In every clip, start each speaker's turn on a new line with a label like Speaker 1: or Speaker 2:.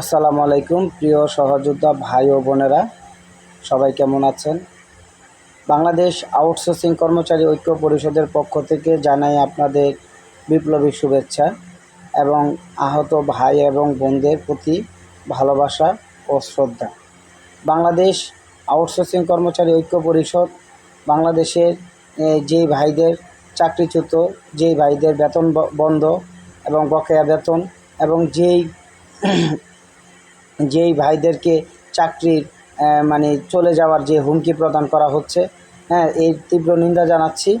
Speaker 1: আসসালামু আলাইকুম, প্রিয় সহযোদ্ধা ভাই ও বোনেরা। সবাই কেমন আছেন? বাংলাদেশ আউটসোর্সিং কর্মচারী ঐক্য পরিষদের পক্ষ থেকে জানাই আপনাদের বিপ্লবী শুভেচ্ছা এবং আহত ভাই এবং বোনদের প্রতি ভালোবাসা ও শ্রদ্ধা। বাংলাদেশ আউটসোর্সিং কর্মচারী ঐক্য পরিষদ বাংলাদেশের যেই ভাইদের চাকরিচ্যুত, যেই ভাইদের বেতন বন্ধ এবং বকেয়া বেতন এবং যেই যেই ভাইদেরকে চাকরির মানে চলে যাওয়ার যে হুমকি প্রদান করা হচ্ছে হ্যাঁ এই তীব্র নিন্দা জানাচ্ছি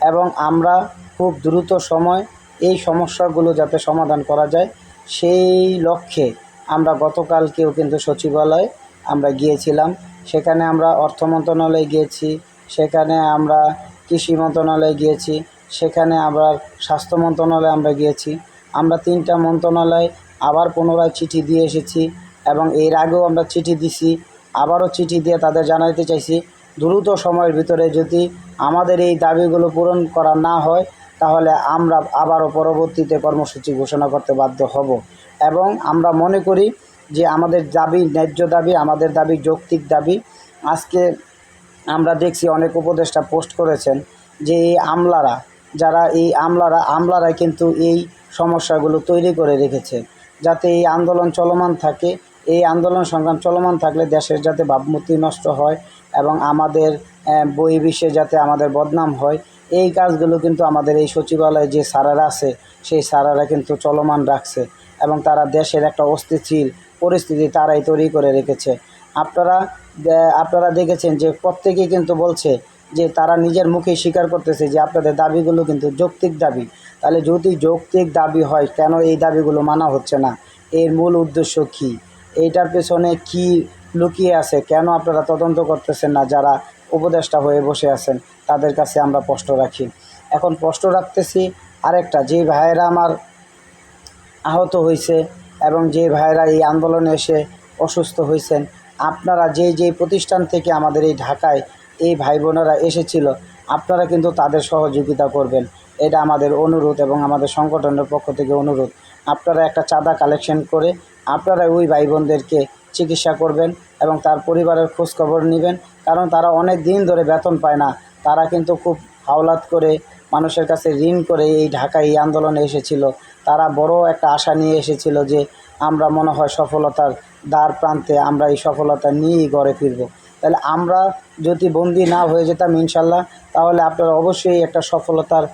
Speaker 1: এবং আমরা খুব দ্রুত সময় এই সমস্যাগুলো যাতে সমাধান করা যায়, সেই লক্ষ্যে আমরা গতকালকেও কিন্তু সচিবালয়ে আমরা গিয়েছিলাম। সেখানে আমরা অর্থ মন্ত্রণালয়ে গিয়েছি, সেখানে আমরা কৃষি মন্ত্রণালয়ে গিয়েছি, সেখানে আবার স্বাস্থ্য মন্ত্রণালয়ে আমরা গিয়েছি। আমরা তিনটা মন্ত্রণালয়ে আবার পুনরায় চিঠি দিয়ে এসেছি। এবং এর আগেও আমরা চিঠি দিছি, আবারও চিঠি দিয়ে তাদের জানাইতে চাইছি, দ্রুত সময়ের ভিতরে যদি আমাদের এই দাবিগুলো পূরণ করা না হয়, তাহলে আমরা আবারও পরবর্তীতে কর্মসূচি ঘোষণা করতে বাধ্য হব। এবং আমরা মনে করি যে আমাদের দাবি ন্যায্য দাবি, আমাদের দাবি যৌক্তিক দাবি। আজকে আমরা দেখছি অনেক উপদেষ্টা পোস্ট করেছেন যে এই আমলারা, যারা এই আমলারা, আমলারাই কিন্তু এই সমস্যাগুলো তৈরি করে রেখেছে। যাতে এই আন্দোলন চলমান থাকে এই আন্দোলন সংগ্রাম চলমান থাকলে দেশের যাতে ভাবমূর্তি নষ্ট হয় এবং আমাদের বহির্বিশ্বে যাতে আমাদের বদনাম হয়, এই কাজগুলো কিন্তু আমাদের এই সচিবালয়ে যে সারারা আছে, সেই সারারা কিন্তু চলমান রাখছে এবং তারা দেশের একটা অস্থিতিশীল পরিস্থিতি তারাই তৈরি করে রেখেছে। আপনারা আপনারা দেখেছেন যে প্রত্যেকেই কিন্তু বলছে যে তারা নিজের মুখে স্বীকার করতেছে যে আপনাদের দাবিগুলো কিন্তু যৌক্তিক দাবি। তাহলে যদি যৌক্তিক দাবি হয়, কেন এই দাবিগুলো মানা হচ্ছে না? এর মূল উদ্দেশ্য কী? এইটার পেছনে কি লুকিয়ে আছে? কেন আপনারা তদন্ত করতেছেন না? যারা উপদেষ্টা হয়ে বসে আছেন, তাদের কাছে আমরা প্রশ্ন রাখি। এখন প্রশ্ন রাখতেছি আরেকটা, যে ভাইয়েরা আমার আহত হয়েছে এবং যে ভাইয়েরা এই আন্দোলনে এসে অসুস্থ হয়েছেন, আপনারা যেই যেই প্রতিষ্ঠান থেকে আমাদের এই ঢাকায় এই ভাই বোনেরা এসেছিল, আপনারা কিন্তু তাদের সহযোগিতা করবেন। এটা আমাদের অনুরোধ এবং আমাদের সংগঠনের পক্ষ থেকে অনুরোধ। আপনারা একটা চাঁদা কালেকশন করে আপনারা ওই ভাই বোনদেরকে চিকিৎসা করবেন এবং তার পরিবারের খোঁজখবর নেবেন। কারণ তারা অনেক দিন ধরে বেতন পায় না। তারা কিন্তু খুব হাওলাত করে মানুষের কাছে ঋণ করে এই ঢাকায় এই আন্দোলনে এসেছিল। তারা বড় একটা আশা নিয়ে এসেছিল যে আমরা মনে হয় সফলতার দ্বার প্রান্তে আমরা এই সফলতা নিয়েই ঘরে ফিরব। তাহলে আমরা যদি বন্দি না হয়ে যেতাম ইনশাল্লাহ, তাহলে আপনারা অবশ্যই একটা সফলতার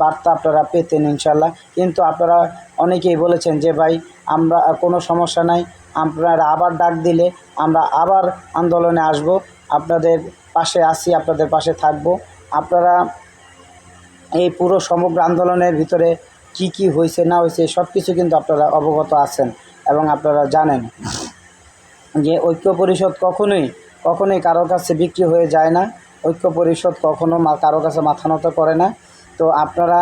Speaker 1: বার্তা আপনারা পেতেন ইনশাল্লাহ কিন্তু আপনারা অনেকেই বলেছেন যে, ভাই, আমরা কোনো সমস্যা নাই। আপনারা আবার ডাক দিলে আমরা আবার আন্দোলনে আসব। আপনাদের পাশে আসি আপনাদের পাশে থাকব। আপনারা এই পুরো সমগ্র আন্দোলনের ভিতরে কি কি হয়েছে, না হয়েছে সব কিছু কিন্তু আপনারা অবগত আছেন এবং আপনারা জানেন যে ঐক্য পরিষদ কখনোই কখনোই কারও কাছে বিক্রি হয়ে যায় না। ঐক্য পরিষদ কখনো কারও কাছে মাথা নত করে না। তো আপনারা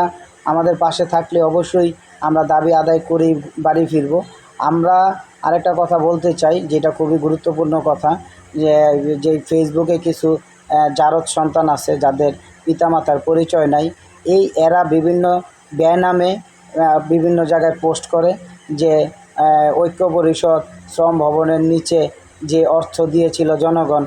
Speaker 1: আমাদের পাশে থাকলে অবশ্যই আমরা দাবি আদায় করেই বাড়ি ফিরব। আমরা আরেকটা কথা বলতে চাই, যেটা খুবই গুরুত্বপূর্ণ কথা, যে যে ফেসবুকে কিছু জারদ সন্তান আছে যাদের পিতামাতার পরিচয় নাই। এই এরা বিভিন্ন ব্যয়নামে বিভিন্ন জায়গায় পোস্ট করে যে ঐক্য পরিষদ শ্রম ভবনের নিচে যে অর্থ দিয়েছিল জনগণ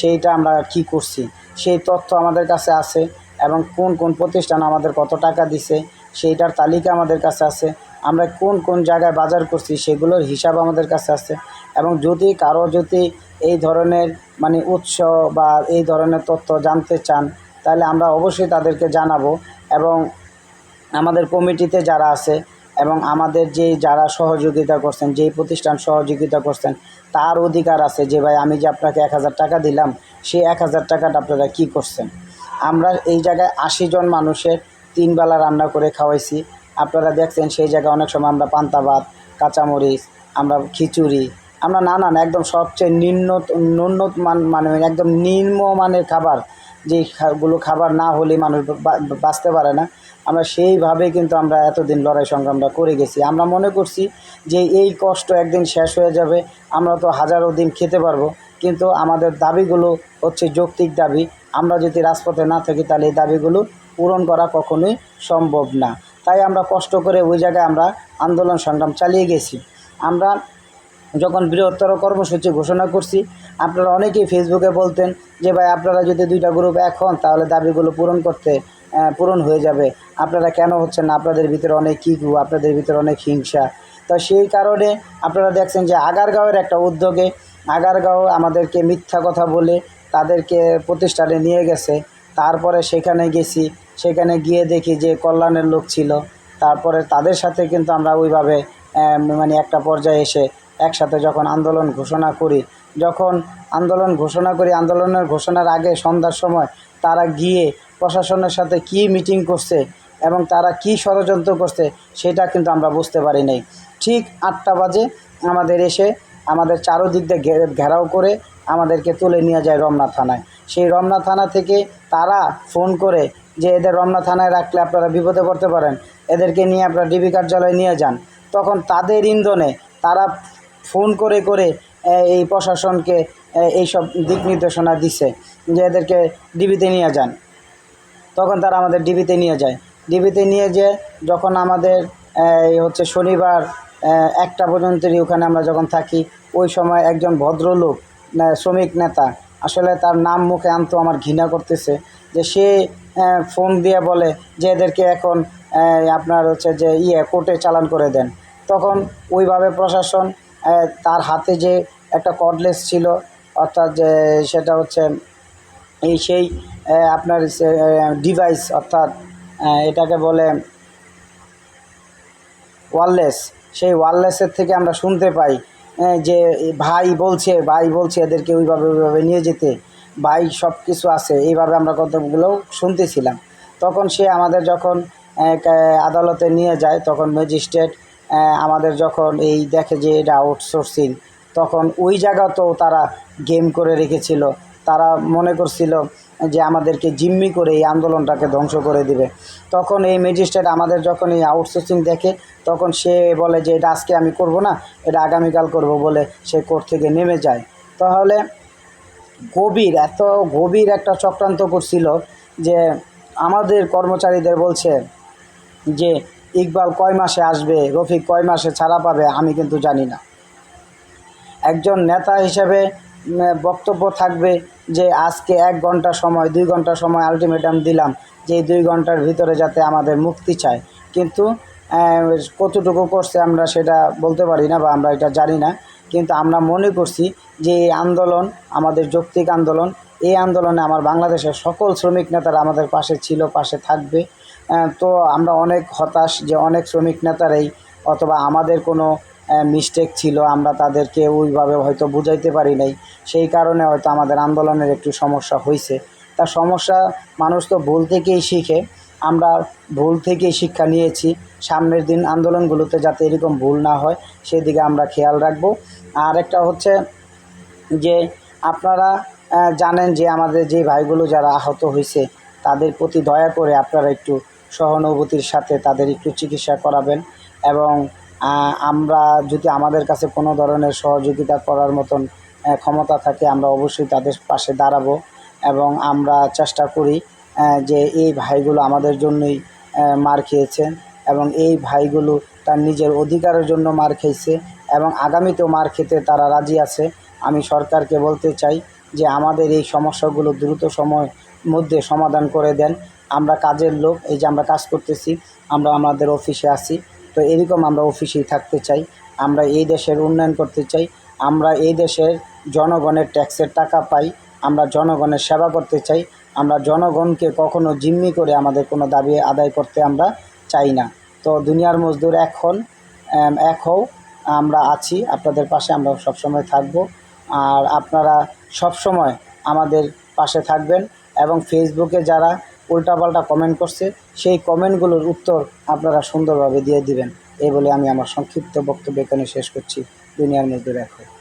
Speaker 1: সেইটা আমরা কি করছি? সেই তথ্য আমাদের কাছে আছে। এবং কোন কোন প্রতিষ্ঠান আমাদের কত টাকা দিছে, সেইটার তালিকা আমাদের কাছে আছে। আমরা কোন কোন জায়গায় বাজার করছি সেগুলোর হিসাব আমাদের কাছে আছে। এবং যদি কারও যদি এই ধরনের মানে উৎস বা এই ধরনের তথ্য জানতে চান, তাহলে আমরা অবশ্যই তাদেরকে জানাব। এবং আমাদের কমিটিতে যারা আছে এবং আমাদের যে যারা সহযোগিতা করছেন, যেই প্রতিষ্ঠান সহযোগিতা করছেন, তার অধিকার আছে যে, ভাই, আমি যে আপনাকে এক হাজার টাকা দিলাম, সেই এক হাজার টাকাটা আপনারা কী করছেন? আমরা এই জায়গায় আশি জন মানুষের তিন বেলা রান্না করে খাওয়াইছি। আপনারা দেখছেন সেই জায়গায় অনেক সময় আমরা পান্তা ভাত, কাঁচামরিচ, আমরা খিচুড়ি, আমরা নানান একদম সবচেয়ে নিম্ন ন্যূনত মান মানে একদম নিম্ন মানের খাবার যেই খা- গুলো খাবার না হলে মানুষ বাঁচতে পারে না। আমরা সেইভাবে কিন্তু আমরা এতদিন লড়াই সংগ্রামটা করে গেছি। আমরা মনে করছি যে এই কষ্ট একদিন শেষ হয়ে যাবে, আমরা তো হাজারো দিন খেতে পারব। কিন্তু আমাদের দাবিগুলো হচ্ছে যৌক্তিক দাবি। আমরা যদি রাজপথে না থাকি, তাহলে এই দাবিগুলো পূরণ করা কখনোই সম্ভব না। তাই আমরা কষ্ট করে ওই জায়গায় আমরা আন্দোলন সংগ্রাম চালিয়ে গেছি। আমরা যখন বৃহত্তর কর্মসূচি ঘোষণা করছি, আপনারা অনেকেই ফেসবুকে বলতেন যে, ভাই, আপনারা যদি দুইটা গ্রুপ এক হন, তাহলে দাবিগুলো পূরণ করতে পূরণ হয়ে যাবে। আপনারা কেন হচ্ছেন না? আপনাদের ভিতরে অনেক কিগু আপনাদের ভিতরে অনেক হিংসা। তো সেই কারণে আপনারা দেখছেন যে, আগারগাঁওয়ের একটা উদ্যোগে আগারগাঁও আমাদেরকে মিথ্যা কথা বলে তাদেরকে প্রতিষ্ঠানে নিয়ে গেছে। তারপরে সেখানে গেছি, সেখানে গিয়ে দেখি যে কল্যাণের লোক ছিল। তারপরে তাদের সাথে কিন্তু আমরা ওইভাবে মানে একটা পর্যায়ে এসে একসাথে যখন আন্দোলন ঘোষণা করি, যখন আন্দোলন ঘোষণা করি, আন্দোলনের ঘোষণার আগে সন্ধ্যার সময় তারা গিয়ে প্রশাসনের সাথে কি মিটিং করছে এবং তারা কি ষড়যন্ত্র করছে, সেটা কিন্তু আমরা বুঝতে পারি নাই। ঠিক আটটা বাজে আমাদের এসে আমাদের চারোদিক দিয়ে ঘেরাও করে আমাদেরকে তুলে নিয়ে যায় রমনা থানায়। সেই রমনা থানা থেকে তারা ফোন করে যে এদের রমনা থানায় রাখলে আপনারা বিপদে পড়তে পারেন, এদেরকে নিয়ে আপনারা ডিবি কার্যালয়ে নিয়ে যান। তখন তাদের ইন্ধনে তারা ফোন করে করে এই প্রশাসনকে এইসব দিক নির্দেশনা দিছে যে এদেরকে ডিবিতে নিয়ে যান। তখন তারা আমাদের ডিবিতে নিয়ে যায়। ডিবিতে নিয়ে যেয়ে যখন আমাদের হচ্ছে শনিবার একটা পর্যন্তই ওখানে আমরা যখন থাকি, ওই সময় একজন ভদ্রলোক শ্রমিক নেতা, আসলে তার নাম মুখে আনতো, আমার ঘৃণা করতেছে, যে সে ফোন দিয়ে বলে যে এদেরকে এখন আপনার হচ্ছে যে ইয়ে কোর্টে চালান করে দেন। তখন ওইভাবে প্রশাসন তার হাতে যে একটা কর্ডলেস ছিল, অর্থাৎ যে সেটা হচ্ছে, এই সেই আপনার ডিভাইস অর্থাৎ এটাকে বলে ওয়ারলেস সেই ওয়ারলেসের থেকে আমরা শুনতে পাই যে ভাই বলছে ভাই বলছে এদেরকে ওইভাবে ওইভাবে নিয়ে যেতে। ভাই সব কিছু আছে, এইভাবে আমরা কতগুলো শুনতেছিলাম। তখন সে আমাদের যখন আদালতে নিয়ে যায়, তখন ম্যাজিস্ট্রেট আমাদের যখন এই দেখে যে এটা আউটসোর্সিং, তখন ওই জায়গাতেও তারা গেম করে রেখেছিল। তারা মনে করছিল যে আমাদেরকে জিম্মি করে এই আন্দোলনটাকে ধ্বংস করে দিবে। তখন এই ম্যাজিস্ট্রেট আমাদের যখন এই আউটসোর্সিং দেখে, তখন সে বলে যে, এটা আজকে আমি করব না, এটা আগামীকাল করব বলে সে কোর্ট থেকে নেমে যায়। তাহলে গভীর, এত গভীর একটা চক্রান্ত করছিল যে আমাদের কর্মচারীদের বলছে যে, ইকবাল কয় মাসে আসবে, রফিক কয় মাসে ছাড়া পাবে, আমি কিন্তু জানি না। একজন নেতা হিসেবে বক্তব্য থাকবে যে আজকে এক ঘণ্টা সময়, দুই ঘণ্টা সময় আলটিমেটাম দিলাম যে দুই ঘণ্টার ভিতরে যাতে আমাদের মুক্তি চায়। কিন্তু কতটুকু করছে আমরা সেটা বলতে পারি না বা আমরা এটা জানি না। কিন্তু আমরা মনে করছি যে এই আন্দোলন, আমাদের যৌক্তিক আন্দোলন, এই আন্দোলনে আমার বাংলাদেশের সকল শ্রমিক নেতারা আমাদের পাশে ছিল, পাশে থাকবে। তো আমরা অনেক হতাশ যে অনেক শ্রমিক নেতারাই অথবা আমাদের কোনো মিস্টেক ছিল, আমরা তাদেরকে ওইভাবে হয়তো বুঝাইতে পারি নাই। সেই কারণে হয়তো আমাদের আন্দোলনের একটু সমস্যা হয়েছে তা সমস্যা মানুষ তো ভুল থেকেই শিখে। আমরা ভুল থেকেই শিক্ষা নিয়েছি। সামনের দিন আন্দোলনগুলোতে যাতে এরকম ভুল না হয়, সেদিকে আমরা খেয়াল রাখব। আর একটা হচ্ছে যে, আপনারা জানেন যে আমাদের যে ভাইগুলো যারা আহত হয়েছে তাদের প্রতি দয়া করে আপনারা একটু সহানুভূতির সাথে তাদের একটু চিকিৎসা করাবেন এবং আমরা যদি আমাদের কাছে কোনো ধরনের সহযোগিতা করার মতন ক্ষমতা থাকে, আমরা অবশ্যই তাদের পাশে দাঁড়াবো এবং আমরা চেষ্টা করি যে এই ভাইগুলো আমাদের জন্যই মার খেয়েছেন এবং এই ভাইগুলো তার নিজের অধিকারের জন্য মার খেয়েছে এবং আগামীতেও মার খেতে তারা রাজি আছে। আমি সরকারকে বলতে চাই যে আমাদের এই সমস্যাগুলো দ্রুত সময় মধ্যে সমাধান করে দেন। আমরা কাজের লোক, এই যে আমরা কাজ করতেছি, আমরা আমাদের অফিসে আছি। তো এরকম আমরা অফিসেই থাকতে চাই, আমরা এই দেশের উন্নয়ন করতে চাই, আমরা এই দেশের জনগণের ট্যাক্সের টাকা পাই, আমরা জনগণের সেবা করতে চাই, আমরা জনগণকে কখনো জিম্মি করে আমাদের কোনো দাবি আদায় করতে আমরা চাই না। তো দুনিয়ার মজদুর এখন এক হও, আমরা আছি, আপনাদের পাশে আমরা সবসময় থাকব। আর আপনারা সবসময় আমাদের পাশে থাকবেন এবং ফেসবুকে যারা উল্টাপাল্টা কমেন্ট করছে, সেই কমেন্টগুলোর উত্তর আপনারা সুন্দরভাবে দিয়ে দিবেন। এই বলে আমি আমার সংক্ষিপ্ত বক্তব্য এখানে শেষ করছি। দুনিয়ার মধ্যে হও